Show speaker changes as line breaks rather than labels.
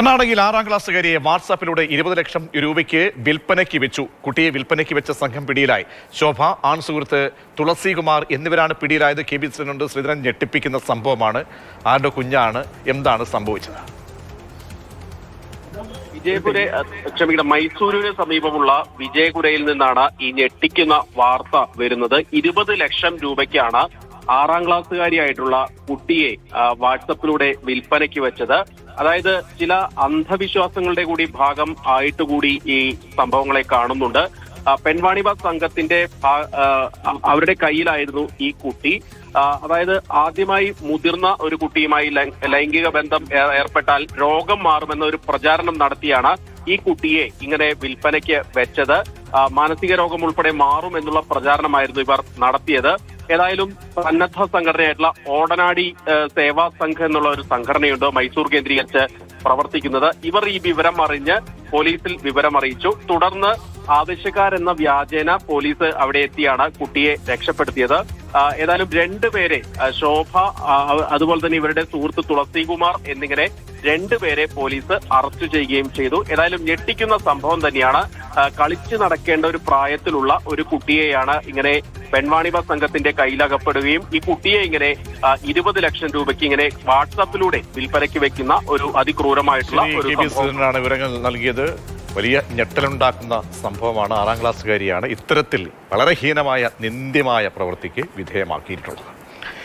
കർണാടകയിൽ ആറാം ക്ലാസ്സുകാരിയെ വാട്സാപ്പിലൂടെ ഇരുപത് ലക്ഷം രൂപയ്ക്ക് വിൽപ്പനയ്ക്ക് വെച്ചു. കുട്ടിയെ വിൽപ്പനയ്ക്ക് വെച്ച സംഘം പിടിയിലായി. ശോഭ ആൺ സുഹൃത്ത് തുളസികുമാർ എന്നിവരാണ് പിടിയിലായത്. കെ ബി ശ്രീനുണ്ട് ശ്രീധരൻ ഞെട്ടിപ്പിക്കുന്ന സംഭവമാണ്. ആരുടെ കുഞ്ഞാണ്? എന്താണ് സംഭവിച്ചത്?
വിജയപുര ക്ഷമിക്കണം മൈസൂരിന് സമീപമുള്ള വിജയപുരയിൽ നിന്നാണ് ഈ ഞെട്ടിക്കുന്ന വാർത്ത വരുന്നത്. ഇരുപത് ലക്ഷം രൂപയ്ക്കാണ് ആറാം ക്ലാസ്സുകാരിയായിട്ടുള്ള കുട്ടിയെ വാട്സപ്പിലൂടെ വിൽപ്പനയ്ക്ക് വെച്ചത്. അതായത് ചില അന്ധവിശ്വാസങ്ങളുടെ കൂടി ഭാഗം ആയിട്ടുകൂടി ഈ സംഭവങ്ങളെ കാണുന്നുണ്ട്. പെൺവാണിബാ സംഘത്തിന്റെ അവരുടെ കയ്യിലായിരുന്നു ഈ കുട്ടി. അതായത് ആദ്യമായി മുതിർന്ന ഒരു കുട്ടിയുമായി ലൈംഗിക ബന്ധം ഏർപ്പെട്ടാൽ രോഗം മാറുമെന്ന ഒരു പ്രചാരണം നടത്തിയാണ് ഈ കുട്ടിയെ ഇങ്ങനെ വിൽപ്പനയ്ക്ക് വെച്ചത്. മാനസിക രോഗം ഉൾപ്പെടെ മാറും എന്നുള്ള പ്രചാരണമായിരുന്നു ഇവർ നടത്തിയത്. ഏതായാലും സന്നദ്ധ സംഘടനയായിട്ടുള്ള ഓടനാടി സേവാ സംഘം എന്നുള്ള ഒരു സംഘടനയുണ്ട് മൈസൂർ കേന്ദ്രീകരിച്ച് പ്രവർത്തിക്കുന്നത്. ഇവർ ഈ വിവരം അറിഞ്ഞ് പോലീസിൽ വിവരം അറിയിച്ചു. തുടർന്ന് ആവശ്യക്കാരെന്ന വ്യാജേന പോലീസ് അവിടെ എത്തിയാണ് കുട്ടിയെ രക്ഷപ്പെടുത്തിയത്. ഏതായാലും രണ്ടുപേരെ ശോഭ അതുപോലെ തന്നെ ഇവരുടെ സുഹൃത്ത് തുളസികുമാർ എന്നിങ്ങനെ രണ്ടുപേരെ പോലീസ് അറസ്റ്റ് ചെയ്യുകയും ചെയ്തു. ഏതായാലും ഞെട്ടിക്കുന്ന സംഭവം തന്നെയാണ്. കളിച്ചു നടക്കേണ്ട ഒരു പ്രായത്തിലുള്ള ഒരു കുട്ടിയെയാണ് ഇങ്ങനെ പെൺവാണിഭ സംഘത്തിന്റെ കയ്യിലകപ്പെടുകയും ഈ കുട്ടിയെ ഇങ്ങനെ ഇരുപത് ലക്ഷം രൂപയ്ക്ക് ഇങ്ങനെ വാട്സാപ്പിലൂടെ വിൽപ്പനയ്ക്ക് വെക്കുന്ന ഒരു അതിക്രൂരമായിട്ടുള്ള ഒരു
വിവരങ്ങൾ നൽകിയത്. വലിയ ഞെട്ടലുണ്ടാക്കുന്ന സംഭവമാണ് ആറാം ക്ലാസ്സുകാരിയാണ് ഇത്തരത്തിൽ വളരെ ഹീനമായ നിന്ദ്യമായ പ്രവൃത്തിക്ക് വിധേയമാക്കിയിട്ടുള്ളത്.